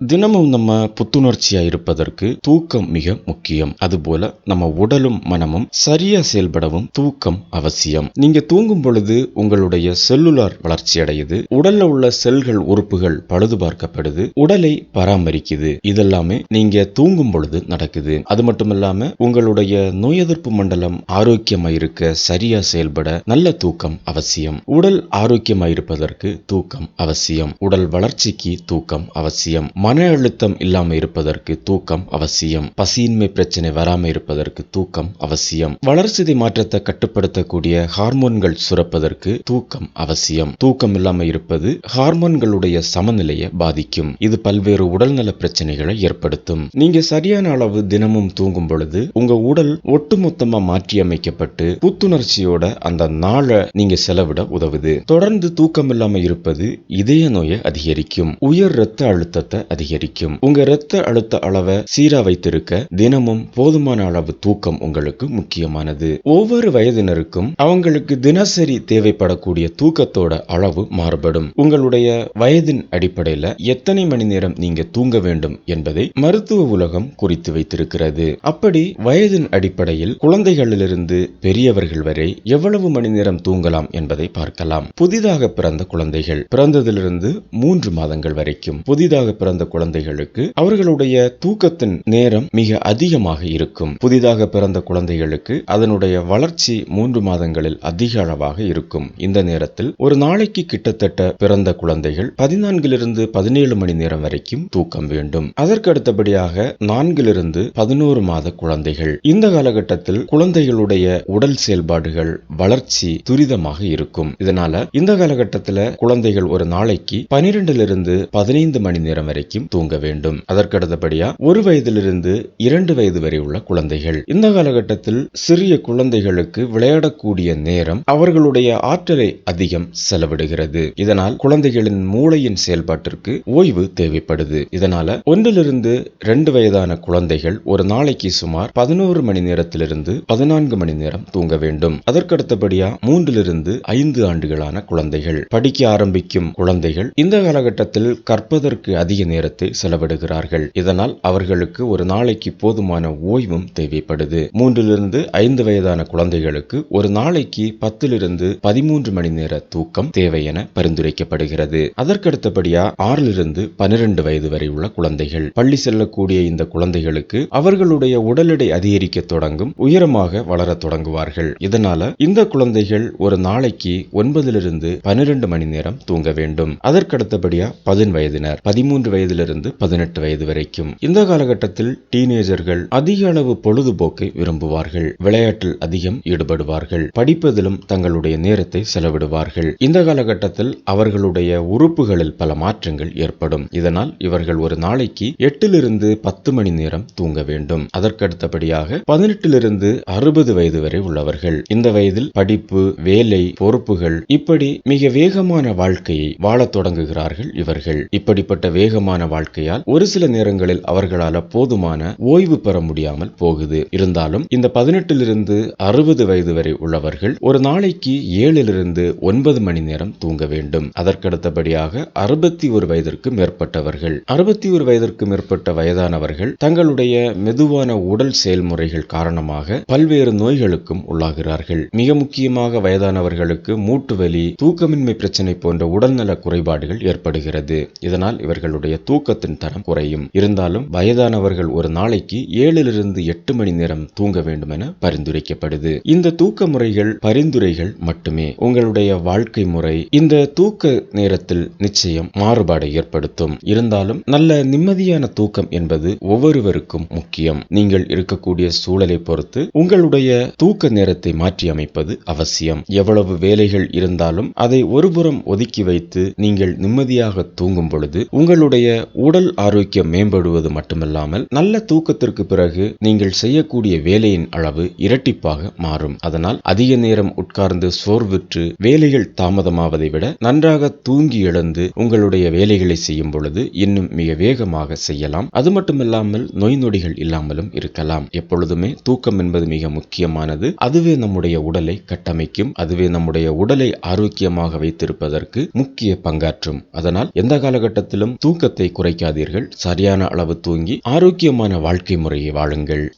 தினமும் நம்ம புத்துணர்ச்சியா இருப்பதற்கு தூக்கம் மிக முக்கியம். அதுபோல நம்ம உடலும் மனமும் சரியா செயல்படவும் தூக்கம் அவசியம். நீங்க தூங்கும் பொழுது உங்களுடைய செல்லுலார் வளர்ச்சி அடையுது உடல்ல உள்ள செல்கள் உறுப்புகள் பழுது பார்க்கப்படுது. உடலை பராமரிக்குது. இதெல்லாமே நீங்க தூங்கும் பொழுது நடக்குது. அது மட்டும் இல்லாம உங்களுடைய நோய் எதிர்ப்பு மண்டலம் ஆரோக்கியமா இருக்க சரியா செயல்பட நல்ல தூக்கம் அவசியம். உடல் ஆரோக்கியமா இருப்பதற்கு தூக்கம் அவசியம். உடல் வளர்ச்சிக்கு தூக்கம் அவசியம். மன அழுத்தம் இல்லாம இருப்பதற்கு தூக்கம் அவசியம். பசியின்மை பிரச்சனை வராம இருப்பதற்கு தூக்கம் அவசியம். வளர்சிதை மாற்றத்தை கட்டுப்படுத்தக்கூடிய ஹார்மோன்கள் சுரப்பதற்கு தூக்கம் அவசியம். தூக்கம் இல்லாம இருப்பது ஹார்மோன்களுடைய சமநிலையை பாதிக்கும். இது பல்வேறு உடல்நல பிரச்சனைகளை ஏற்படுத்தும். நீங்க சரியான அளவு தினமும் தூங்கும் பொழுது உங்க உடல் ஒட்டுமொத்தமா மாற்றி அமைக்கப்பட்டு புத்துணர்ச்சியோட அந்த நாளை நீங்க செலவிட உதவுது. தொடர்ந்து தூக்கம் இல்லாம இருப்பது இதய நோயை அதிகரிக்கும். உயர் இரத்த அழுத்தத்தை அதிகரிக்கும். உங்க இரத்த அழுத்த அளவை சீரா வைத்திருக்க தினமும் போதுமான அளவு தூக்கம் உங்களுக்கு முக்கியமானது. ஒவ்வொரு வயதினருக்கும் அவங்களுக்கு தினசரி தேவைப்படக்கூடிய தூக்கத்தோட அளவு மாறுபடும். உங்களுடைய வயதின் அடிப்படையில எத்தனை மணி நேரம் நீங்க தூங்க வேண்டும் என்பதை மருத்துவ உலகம் குறித்து வைத்திருக்கிறது. அப்படி வயதின் அடிப்படையில் குழந்தைகளிலிருந்து பெரியவர்கள் வரை எவ்வளவு மணி நேரம் தூங்கலாம் என்பதை பார்க்கலாம். புதிதாக பிறந்த குழந்தைகள் பிறந்ததிலிருந்து மூன்று மாதங்கள் வரைக்கும் புதிதாக பிறந்த குழந்தைகளுக்கு அவர்களுடைய தூக்கத்தின் நேரம் மிக அதிகமாக இருக்கும். புதிதாக பிறந்த குழந்தைகளுக்கு அதனுடைய வளர்ச்சி மூன்று மாதங்களில் அதிக அளவாக இருக்கும். இந்த நேரத்தில் ஒரு நாளைக்கு கிட்டத்தட்ட பிறந்த குழந்தைகள் பதினான்கிலிருந்து பதினேழு மணி நேரம் வரைக்கும் தூக்கம் வேண்டும். அதற்கு அடுத்தபடியாக நான்கிலிருந்து பதினோரு மாத குழந்தைகள். இந்த காலகட்டத்தில் குழந்தைகளுடைய உடல் செயல்பாடுகள் வளர்ச்சி துரிதமாக இருக்கும். இதனால இந்த காலகட்டத்தில் குழந்தைகள் ஒரு நாளைக்கு பனிரெண்டிலிருந்து பதினைந்து மணி நேரம் வரைக்கும் தூங்க வேண்டும். அதற்கடுத்தபடியா ஒரு வயதிலிருந்து இரண்டு வயது வரை உள்ள குழந்தைகள். இந்த காலகட்டத்தில் சிறிய குழந்தைகளுக்கு விளையாடக்கூடிய நேரம் அவர்களுடைய ஆற்றலை அதிகம் செலவிடுகிறது. இதனால் குழந்தைகளின் மூளையின் செயல்பாட்டிற்கு ஓய்வு தேவைப்படுது. இதனால ஒன்றிலிருந்து ரெண்டு வயதான குழந்தைகள் ஒரு நாளைக்கு சுமார் பதினோரு மணி நேரத்திலிருந்து பதினான்கு மணி நேரம் தூங்க வேண்டும். அதற்கடுத்தபடியா மூன்றிலிருந்து ஐந்து ஆண்டுகளான குழந்தைகள். படிக்க ஆரம்பிக்கும் குழந்தைகள் இந்த காலகட்டத்தில் கற்பதற்கு அதிக நேரம் நேரத்தை செலவிடுகிறார்கள். இதனால் அவர்களுக்கு ஒரு நாளைக்கு போதுமான ஓய்வும் தேவைப்படுது. மூன்றிலிருந்து ஐந்து வயதான குழந்தைகளுக்கு ஒரு நாளைக்கு பத்திலிருந்து பதிமூன்று மணி நேர தூக்கம் தேவை என பரிந்துரைக்கப்படுகிறது. அதற்கடுத்தபடியா ஆறிலிருந்து பனிரெண்டு வயது வரை உள்ள குழந்தைகள். பள்ளி செல்லக்கூடிய இந்த குழந்தைகளுக்கு அவர்களுடைய உடல் எடை அதிகரிக்க தொடங்கும் உயரமாக வளர தொடங்குவார்கள். இதனால இந்த குழந்தைகள் ஒரு நாளைக்கு ஒன்பதிலிருந்து பனிரெண்டு மணி நேரம் தூங்க வேண்டும். அதற்கடுத்தபடியா பதின் வயதினர். பதிமூன்று வயதிலிருந்து பதினெட்டு வயது வரைக்கும். இந்த காலகட்டத்தில் டீனேஜர்கள் அதிக அளவு பொழுதுபோக்கை விரும்புவார்கள். விளையாட்டில் அதிகம் ஈடுபடுவார்கள். படிப்பதிலும் தங்களுடைய நேரத்தை செலவிடுவார்கள். இந்த காலகட்டத்தில் அவர்களுடைய உறுப்புகளில் பல மாற்றங்கள் ஏற்படும். இதனால் இவர்கள் ஒரு நாளைக்கு எட்டிலிருந்து பத்து மணி நேரம் தூங்க வேண்டும். அதற்கடுத்தபடியாக பதினெட்டிலிருந்து அறுபது வயது வரை உள்ளவர்கள். இந்த வயதில் படிப்பு வேலை பொறுப்புகள் இப்படி மிக வேகமான வாழ்க்கையை வாழத் தொடங்குகிறார்கள் இவர்கள். இப்படிப்பட்ட வேகமான வாழ்க்கையால் ஒரு சில நேரங்களில் அவர்களால போதுமான ஓய்வு பெற முடியாமல் போகுது. இருந்தாலும் இந்த பதினெட்டிலிருந்து அறுபது வயது வரை உள்ளவர்கள் ஒரு நாளைக்கு ஏழிலிருந்து ஒன்பது மணி நேரம் தூங்க வேண்டும். அதற்கடுத்தபடியாக அறுபத்தி ஒரு வயதிற்கு மேற்பட்டவர்கள். அறுபத்தி ஒரு வயதிற்கு மேற்பட்ட வயதானவர்கள் தங்களுடைய மெதுவான உடல் செயல்முறைகள் காரணமாக பல்வேறு நோய்களுக்கும் உள்ளாகிறார்கள். மிக முக்கியமாக வயதானவர்களுக்கு மூட்டு வலி தூக்கமின்மை பிரச்சனை போன்ற உடல்நல குறைபாடுகள் ஏற்படுகிறது. இதனால் இவர்களுடைய தூக்கத்தின் தரம் குறையும். இருந்தாலும் வயதானவர்கள் ஒரு நாளைக்கு ஏழிலிருந்து எட்டு மணி நேரம் தூங்க வேண்டும் என பரிந்துரைக்கப்படுது. இந்த தூக்க முறைகள் பரிந்துரைகள் மட்டுமே. உங்களுடைய வாழ்க்கை முறை இந்த தூக்க நேரத்தில் நிச்சயம் மாறுபாடை ஏற்படுத்தும். இருந்தாலும் நல்ல நிம்மதியான தூக்கம் என்பது ஒவ்வொருவருக்கும் முக்கியம். நீங்கள் இருக்கக்கூடிய சூழலை பொறுத்து உங்களுடைய தூக்க நேரத்தை மாற்றி அமைப்பது அவசியம். எவ்வளவு வேலைகள் இருந்தாலும் அதை ஒருபுறம் ஒதுக்கி வைத்து நீங்கள் நிம்மதியாக தூங்கும் பொழுது உங்களுடைய உடல் ஆரோக்கியம் மேம்படுவது மட்டுமல்லாமல் நல்ல தூக்கத்திற்கு பிறகு நீங்கள் செய்யக்கூடிய வேலையின் அளவு இரட்டிப்பாக மாறும். அதனால் அதிக நேரம் உட்கார்ந்து சோர்வுற்று வேலைகள் தாமதமாவதை விட நன்றாக தூங்கி எழுந்து உங்களுடைய வேலைகளை செய்யும் பொழுது இன்னும் மிக வேகமாக செய்யலாம். அது மட்டுமில்லாமல் நோய் நொடிகள் இல்லாமலும் இருக்கலாம். எப்பொழுதுமே தூக்கம் என்பது மிக முக்கியமானது. அதுவே நம்முடைய உடலை கட்டமைக்கும். அதுவே நம்முடைய உடலை ஆரோக்கியமாக வைத்திருப்பதற்கு முக்கிய பங்காற்றும். அதனால் எந்த காலகட்டத்திலும் தூக்கத்தை தூக்கத்தை குறைக்காதீர்கள். சரியான அளவு தூங்கி ஆரோக்கியமான வாழ்க்கை முறையை வாழுங்கள்.